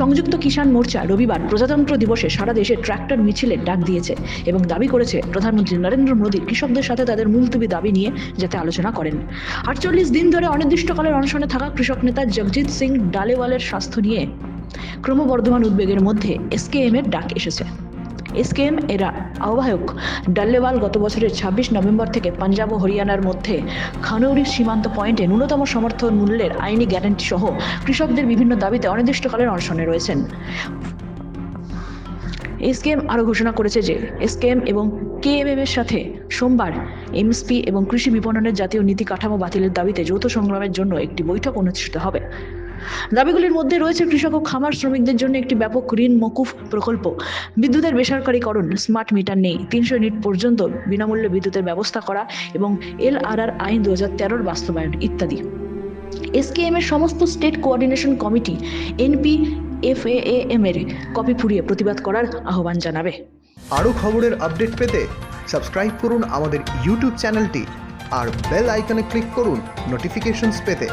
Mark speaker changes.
Speaker 1: সংযুক্ত কিষাণ মোর্চা রবিবার প্রজাতন্ত্র দিবসে সারা দেশে ট্র্যাক্টর, মিছিলের ডাক দিয়েছে এবং দাবি করেছে প্রধানমন্ত্রী নরেন্দ্র মোদী কৃষকদের সাথে তাদের মুলতুবি দাবি নিয়ে যাতে আলোচনা করেন। আটচল্লিশ দিন ধরে অনির্দিষ্টকালের অনশনে থাকা কৃষক নেতা জগজিৎ সিং ডালেওয়ালের স্বাস্থ্য নিয়ে ক্রমবর্ধমান উদ্বেগের মধ্যে এসকেএম এর ডাক এসেছে। এসকেএম এরা আহ্বায়ক। ডাল্লেওয়াল গত বছরের ছাব্বিশ নভেম্বর থেকে পাঞ্জাব ও হরিয়ানার মধ্যে খানৌরি সীমান্ত পয়েন্টে ন্যূনতম সমর্থন মূল্যের আইনি গ্যারান্টি সহ কৃষকদের বিভিন্ন দাবিতে অনির্দিষ্টকালের অনশনে রয়েছেন। এসকেএম আরও ঘোষণা করেছে যে এসকেএম এবং কেএমএম এর সাথে সোমবার এমএসপি এবং কৃষি বিপণনের জাতীয় নীতি কাঠামো বাতিলের দাবিতে যৌথ সংগ্রামের জন্য একটি বৈঠক অনুষ্ঠিত হবে। দাবিগুলির মধ্যে রয়েছে কৃষক ও খামার শ্রমিকদের জন্য একটি ব্যাপক ঋণ মকুফ প্রকল্প। বিদ্যুতের বেসরকারীকরণ, স্মার্ট মিটার নেই, তিনশো ইউনিট পর্যন্ত বিনামূল্যে বিদ্যুতের ব্যবস্থা করা এবং এল আর আর আইন দু হাজার তেরোর বাস্তবায়ন ইত্যাদি। এসকেএম এর সমস্ত state coordination committee, NP FAM এর কপি ফুরিয়ে প্রতিবাদ করার আহ্বান জানাবে।
Speaker 2: আরও খবরের আপডেট পেতে সাবস্ক্রাইব করুন আমাদের ইউটিউব চ্যানেলটি আর বেল আইকনে ক্লিক করুন নোটিফিকেশনস পেতে।